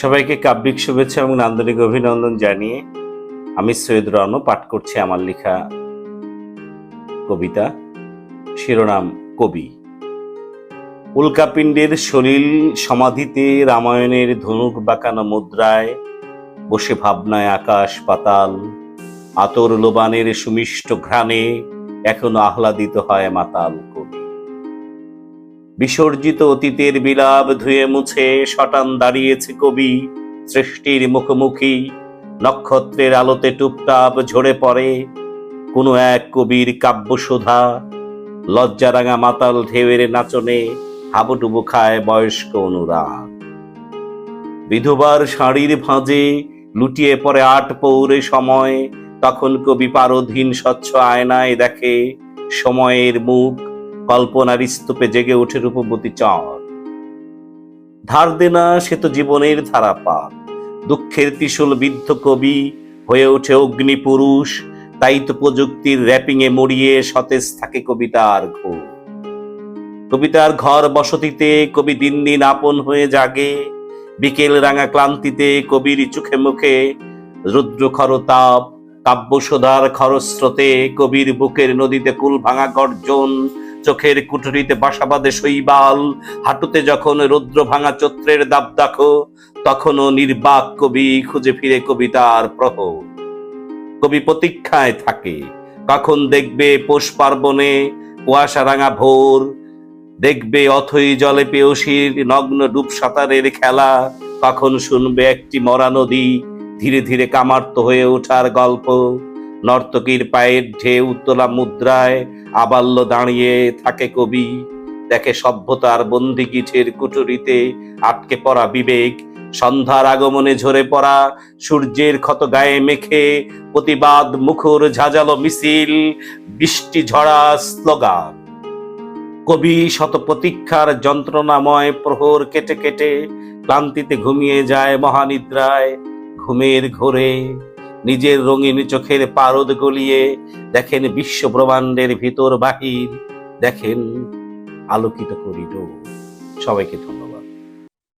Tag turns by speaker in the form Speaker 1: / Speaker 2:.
Speaker 1: সবাইকে কাব্যিক শুভেচ্ছা এবং নান্দনিক অভিনন্দন জানিয়ে আমি সৈয়দ রনও পাঠ করছি আমার লেখা কবিতা, শিরোনাম কবি। উল্কাপিণ্ডের সলিল সমাধিতে রামায়ণের ধনুক বাঁকানো মুদ্রায় বসে ভাবনায় আকাশ পাতাল, আতর লোবানের সুমিষ্ট ঘ্রাণে এখনও আহ্লাদিত হয় মাতাল কবি। বিসর্জিত অতীতের বিলাপ ধুয়ে মুছে শটান দাঁড়িয়েছে কবি সৃষ্টির মুখোমুখি। নক্ষত্রের আলোতে টুপটাপ ঝরে পড়ে কোনো এক কবির কাব্যসোধা লজ্জারাঙা মাতাল ঢেউয়ের নাচনে হাবুডুবু খায় বয়স্ক অনুরাগ। বিধবার শাড়ির ভাঁজে লুটিয়ে পড়ে আট পৌরে সময়, তখন কবি পারধীন স্বচ্ছ আয়নায় দেখে সময়ের মুখ কল্পনার স্তূপে জেগে ওঠে রূপবতী চর। ধার দেনা সে তো জীবনের ধারাপাত। দুঃখের ত্রিশূল বিদ্ধ কবি হয়ে ওঠে অগ্নি পুরুষ। তাই তো প্রযুক্তির র্যাপিং এ মরিয়ে সতেজ থাকে কবিতার ঘোর। কবিতার ঘর বসতিতে কবি দিন দিন আপন হয়ে জাগে। বিকেল রাঙা ক্লান্তিতে কবির চোখে মুখে রুদ্র খরতাপ কাব্যসোধার খরস্রোতে কবির বুকের নদীতে কুল ভাঙা গর্জন। চোখের কুঠুরিতে বাসা বাঁধে শৈবাল। হাঁটুতে যখন রুদ্র ভাঙা চত্রের দাব দেখো তখনও নির্বাক কবি খুঁজে ফিরে কবিতার প্রহ কবি প্রতীক্ষায় থাকে, কখন দেখবে পৌষ পার্বণে কুয়াশা রাঙা ভোর। দেখবে অথই জলে পেয়সীর নগ্ন ডুব সাঁতারের খেলা কখন শুনবে একটি মরা নদী ধীরে ধীরে কামার্ত হয়ে ওঠার গল্প। নর্তকীর পায়ের ঢেউ তোলা মুদ্রায় আবাল্য দাঁড়িয়ে থাকে কবি। দেখে সভ্যতার বন্দিগিঠের কুটুরিতে আটকে পড়া বিবেক। সন্ধ্যার আগমনে ঝরে পড়া সূর্যের ক্ষত গায়ে মেখে প্রতিবাদ মুখর ঝাঁঝালো মিছিল, বৃষ্টি ঝরা স্লোগান। কবি শত প্রতীক্ষার যন্ত্রণাময় প্রহর কেটে কেটে ক্লান্তিতে ঘুমিয়ে যায় মহানিদ্রায়। ঘুমের ঘোরে নিজের রঙিন চোখের পারদ গলিয়ে দেখেন বিশ্ব ব্রহ্মাণ্ডের ভিতর বাহির, দেখেন আলোকিত করিল। সবাইকে ধন্যবাদ।